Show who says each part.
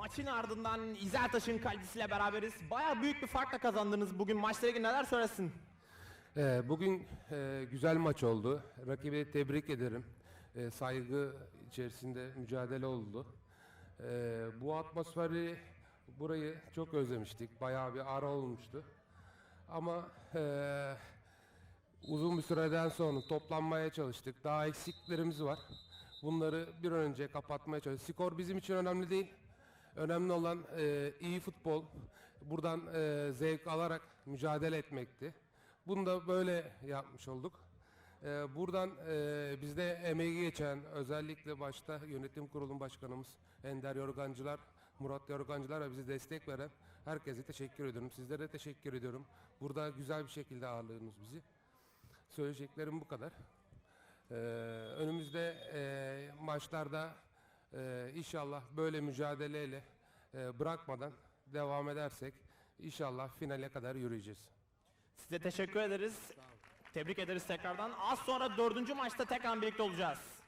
Speaker 1: Maçın ardından İzeltaş'ın kalecisiyle beraberiz. Baya büyük bir farkla kazandınız bugün. Maçla ilgili neler söylesin?
Speaker 2: Ee, Bugün e, güzel maç oldu. Rakibi tebrik ederim. E, Saygı içerisinde mücadele oldu. E, Bu atmosferi, burayı çok özlemiştik. Bayağı bir ara olmuştu. Ama e, uzun bir süreden sonra toplanmaya çalıştık. Daha eksiklerimiz var. Bunları bir önce kapatmaya çalıştık. Skor bizim için önemli değil. Önemli olan e, iyi futbol. Buradan e, zevk alarak mücadele etmekti. Bunu da böyle yapmış olduk. E, buradan e, bizde emeği geçen özellikle başta yönetim kurulun başkanımız Ender Yorgancılar, Murat Yorgancılar ve bize destek veren herkese teşekkür ediyorum. Sizlere teşekkür ediyorum. Burada güzel bir şekilde ağırladınız bizi. Söyleyeceklerim bu kadar. Ee, önümüzde e, maçlarda e, inşallah böyle mücadeleyle e, bırakmadan devam edersek inşallah finale kadar yürüyeceğiz.
Speaker 1: Size teşekkür ederiz. Tebrik ederiz tekrardan. Az sonra dördüncü maçta tekrar birlikte olacağız.